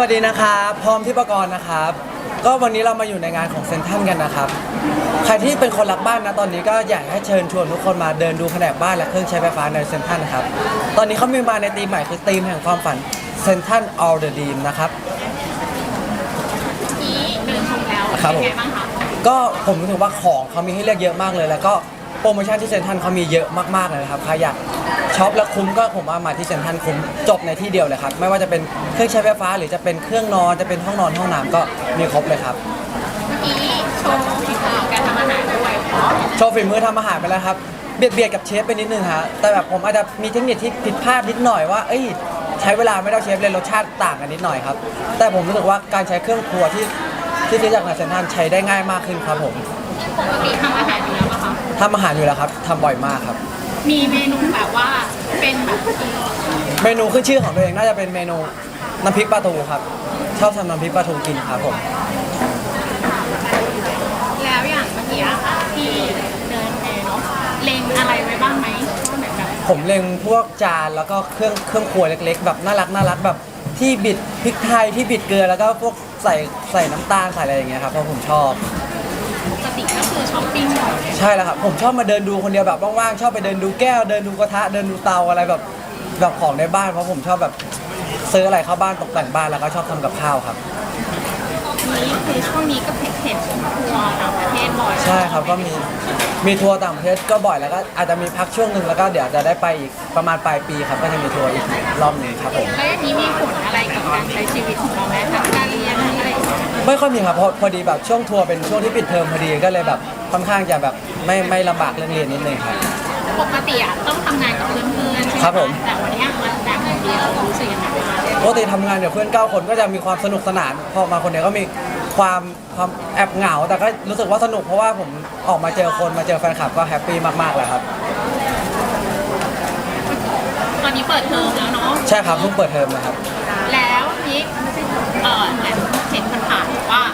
วัสดีนะครับพร้อมที่ประกรณ์นะครับ ก็วันนี้เรามาอยู่ในงานของเซนทรันกันนะครับ ใครที่เป็นคนรักบ้านนะตอนนี้ก็อยากให้เชิญชวนทุกคนมาเดินดูแผนกบ้านและเครื่องใช้ไฟฟ้าในเซนทรันนะครับ ตอนนี้เขามีมาในธีมใหม่คือธีมแห่งความฝันเซนทรัน all the dream นะครับ นี้เดินชมแล้วครับเป็นผม ไงบ้างคะก็ผมรู้สึกว่าของเขามีให้เลือกเยอะมากเลย แล้วก็โปรโมชั่นที่เซ็นทรัลเขามีเยอะมากๆเลยนะครับใครอยาก ช็อปแล้วคุ้มก็ผมว่ามาที่เซ็นทรัลคุ้มจบในที่เดียวเลยครับ ไม่ว่าจะเป็นเครื่องใช้ไฟฟ้า หรือจะเป็นเครื่องนอนจะเป็นห้องนอนห้องน้ำก็มีครบเลยครับ เมื่อกี้โชว์ฝีมือการทำอาหารด้วยเนาะโชว์ฝีมือทำอาหารไปแล้วครับ เบียดเบียดกับเชฟไปนิดนึงฮะแต่แบบผมอาจจะมีเทคนิคที่ผิดพลาดนิดหน่อยว่า เอ้ย ใช้เวลาไม่เท่าเชฟเลยรสชาติต่างกันนิดหน่อยครับ แต่ผมรู้สึกว่าการใช้เครื่องครัวที่ที่ซื้อจากในเซ็นทรัลใช้ได้ง่ายมากขึ้นครับผมปกติทำอาหารอยู่แล้วปะคะทำอาหารอยู่แล้วครับทำบ่อยมากครับ มีเมนูแบบว่าเป็นแบบเมนูขึ้นชื่อของตัวเองน่าจะเป็นเมนูน้ำพริกปลาทูครับ ชอบทำน้ำพริกปลาทูกินครับผม แล้วอย่างเมื่อกี้อะค่ะที่เดินไปเนาะเลงอะไรไว้บ้างไหมว่าแบบแบบผมเล็งพวกจานแล้วก็เครื่องเครื่องครัวเล็ก ๆ แบบน่ารักน่ารักแบบที่บิดพริกไทยที่บิดเกลือแล้วก็พวกใส่ใส่น้ำตาลใส่อะไรอย่างเงี้ยครับเพราะผมชอบปกติก็คือ ช้อปปิ้งบ่อยใช่แล้วครับผมชอบมาเดินดูคนเดียวแบบว่างๆชอบไปเดินดูแก้วเดินดูกระทะเดินดูเตาอะไรแบบแบบของในบ้านเพราะผมชอบแบบซื้ออะไรเข้าบ้านตกแต่งบ้านแล้วก็ชอบทำกับข้าวครับ นี้คือช่วงนี้ก็เห็นทัวร์ต่างประเทศบ่อยใช่ครับก็มีมีทัวร์ต่างประเทศก็บ่อยแล้วก็อาจจะมีพักช่วงหนึ่งแล้วก็เดี๋ยวจะได้ไปอีกประมาณปลายปีครับก็จะมีทัวร์อีกรอบหนึ่งครับผม แล้วอย่างนี้มีผลอะไรกับการใช้ชีวิตของเราไหมกับการเรียนอะ ไรอย่างเงี้ยไม่ค่อยมีครับเพราะพอดีแบบช่วงทัวร์เป็นช่วงที่ปิดเทอมพอดีก็เลยแบบค่อนข้างจะแบบไม่ไม่ลำบากเรื่องเรียนนิดนึงครับ ปกติอะต้องทำงานกับเพื่อนๆใช่ไหมครับผม แต่วันเนี้ยมันแบบคนเดียวรู้สึกยังไงบ้างปกติทำงานกับเพื่อนเก้าคนก็จะมีความสนุกสนาน พอมาคนเดียวก็มีความความแอบเหงา แต่ก็รู้สึกว่าสนุกเพราะว่าผมออกมาเจอคนมาเจอแฟนคลับก็แฮปปี้มากๆเลยครับ ตอนนี้เปิดเทอมแล้วเนาะใช่ครับเพิ่งเปิดเทอมนะครับ แล้วนี้เออเห็นคนถาม ว่า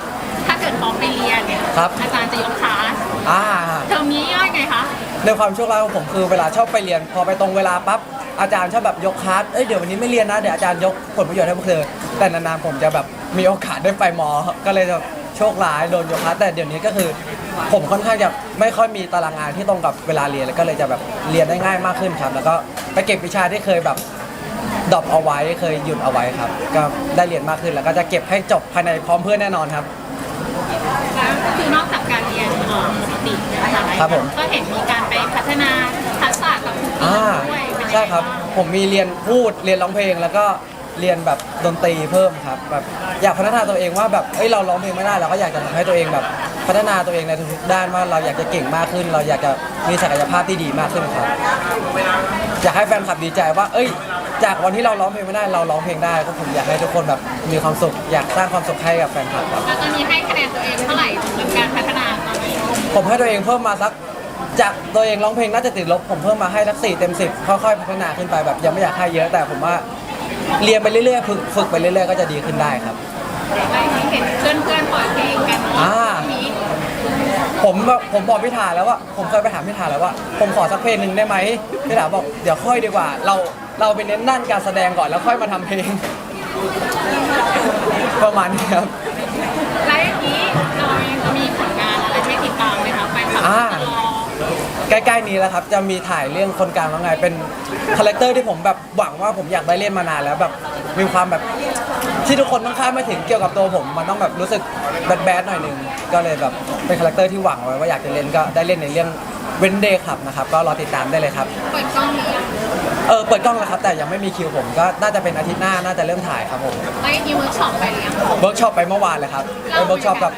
ถ้าเกิดพร้อมไปเรียนเนี่ยครับ อาจารย์จะยกคลาสอ่าเทอมนี้ย่อยไงคะ ในความโชคร้ายของผมคือเวลาชอบไปเรียน พอไปตรงเวลาปั๊บอาจารย์ชอบแบบยกคลาสเอ้ยเดี๋ยววันนี้ไม่เรียนนะเดี๋ยวอาจารย์ยกผลประโยชน์ให้พวกเธอแต่นานๆผมจะแบบมีโอกาสได้ไปมอ ก็เลยจะโชคร้ายโดนยกคลาสแต่เดี๋ยวนี้ก็คือ ผมค่อนข้างจะไม่ค่อยมีตารางงานที่ตรงกับเวลาเรียนแล้วก็เลยจะแบบเรียนได้ง่ายมากขึ้นครับ แล้วก็ไปเก็บวิชาที่เคยแบบ ดรอปเอาไว้เคยหยุดเอาไว้ครับ ก็ได้เรียนมากขึ้นแล้วก็จะเก็บให้จบภายในพร้อมเพื่อนแน่นอนครับแล้วคือนอกจากการเรียนเอ่อปกติในมหาลัยครับผม ก็เห็นมีการไปพัฒนาทักษะกับครูอ่าด้วยเป็นยังไงใช่ครับ ผมมีเรียนพูดเรียนร้องเพลงแล้วก็เรียนแบบดนตรีเพิ่มครับแบบอยากพัฒนาตัวเองว่าแบบเอ้ยเราร้องเพลงไม่ได้เราก็อยากจะทำให้ตัวเองแบบ พัฒนาตัวเองในทุกๆด้านว่าเราอยากจะเก่งมากขึ้น เราอยากจะมีศักยภาพที่ดีมากขึ้นครับ อยากให้แฟนคลับดีใจว่า เอ้ย จากวันที่เราร้องเพลงไม่ได้เราร้องเพลงได้ก็ผมอยากให้ทุกคนแบบมีความสุขอยากสร้างความสุขให้กับแฟนคลับครับแล้วตอนนี้ให้คะแนนตัวเองเท่าไหร่สำหรับการพัฒนาตอนนี้ผมให้ตัวเองเพิ่มมาสักจากตัวเองร้องเพลงน่าจะติดลบผมเพิ่มมาให้สักสี่เต็มสิบค่อยๆพัฒนาขึ้นไปแบบยังไม่อยากให้เยอะแต่ผมว่าเรียนไปเรื่อยๆฝึกฝึกไปเรื่อยๆก็จะดีขึ้นได้ครับแล้วที่เห็นเพื่อนๆปล่อยเพลงกันเนาะอ่าทีนี้ผมแบบผมบอกพี่ถาแล้วว่าผมเคยไปถามพี่ถาแล้วว่า ผมขอสักเพลงหนึ่งได้ไหมพี่ถาบอกเดี๋ยวค่อยดีกว่า เรา เราไปเน้นด้านการแสดงก่อนแล้วค่อยมาทำเพลง ประมาณนี้ครับ แล้วอย่างนี้เราจะมีผลงานอะไรให้ติดตามไหมคะแฟนคลับอ่า จะรอ ใกล้ๆนี้แล้วครับจะมีถ่ายเรื่องคนกลางว่าไงเป็นคาแรคเตอร์ที่ผมแบบหวังว่าผมอยากได้เล่นมานานแล้วแบบมีความแบบที่ทุกคนต้องคาดไม่ถึงเกี่ยวกับตัวผมมันต้องแบบรู้สึกแบดๆหน่อยหนึงก็เลยแบบเป็นคาแรคเตอร์ที่หวังไว้ว่าอยากจะเล่นก็ได้เล่นในเรื่องเวนเดย์ครับนะครับก็รอติดตามได้เลยครับ เปิดกล้องหรือยัง เออเปิดกล้องแล้วครับ แต่ยังไม่มีคิวผมก็น่าจะเป็นอาทิตย์หน้าน่าจะเริ่มถ่ายครับผมแล้วอย่างนี้เวิร์กช็อปไปหรือยัง เวิร์กช็อปไปเมื่อวานเลยครับไปเวิร์กช็อปกับ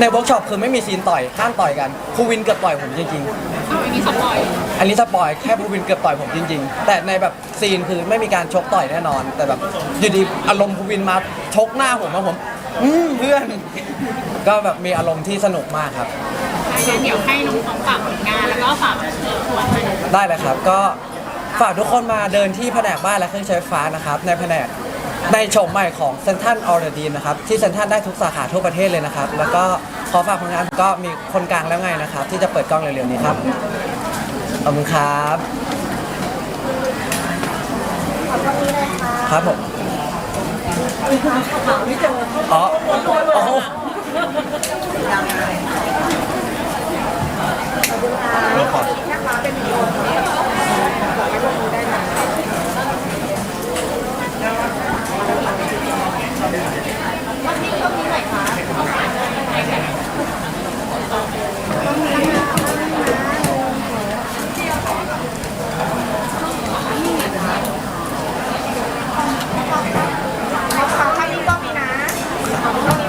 ในเวิร์กช็อปคือไม่มีซีนต่อยห้ามต่อยกันครูวินเกือบต่อยผมจริงๆเอาอย่างนี้สปอยอันนี้สปอยแค่ภูวินเกือบต่อยผมจริง ๆ แต่ในแบบซีนคือไม่มีการชกต่อยแน่นอน แต่แบบอยู่ดีอารมณ์ภูวินมาชกหน้าผมมาผม อืมเพื่อน ก็แบบมีอารมณ์ที่สนุกมากครับ งั้นเดี๋ยวให้น้องๆฝากผลงานแล้วก็ฝากเชิญชวนมาดูได้เลยครับก็ฝากทุกคนมาเดินที่แผนกบ้านและเครื่องใช้ไฟฟ้านะครับ ในแผนกในโฉมใหม่ของเซนทันออร์ดีนนะครับ ที่เซนทันได้ทุกสาขาทั่วประเทศเลยนะครับ แล้วก็ขอฝากผลงานก็มีคนกลางแล้วไงนะครับ ที่จะเปิดกล้องเร็วๆนี้ครับขอบคุณครับขอบคุณเลยค่ะครับผมอ๋ออ๋อ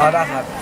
อ๋อได้ครับ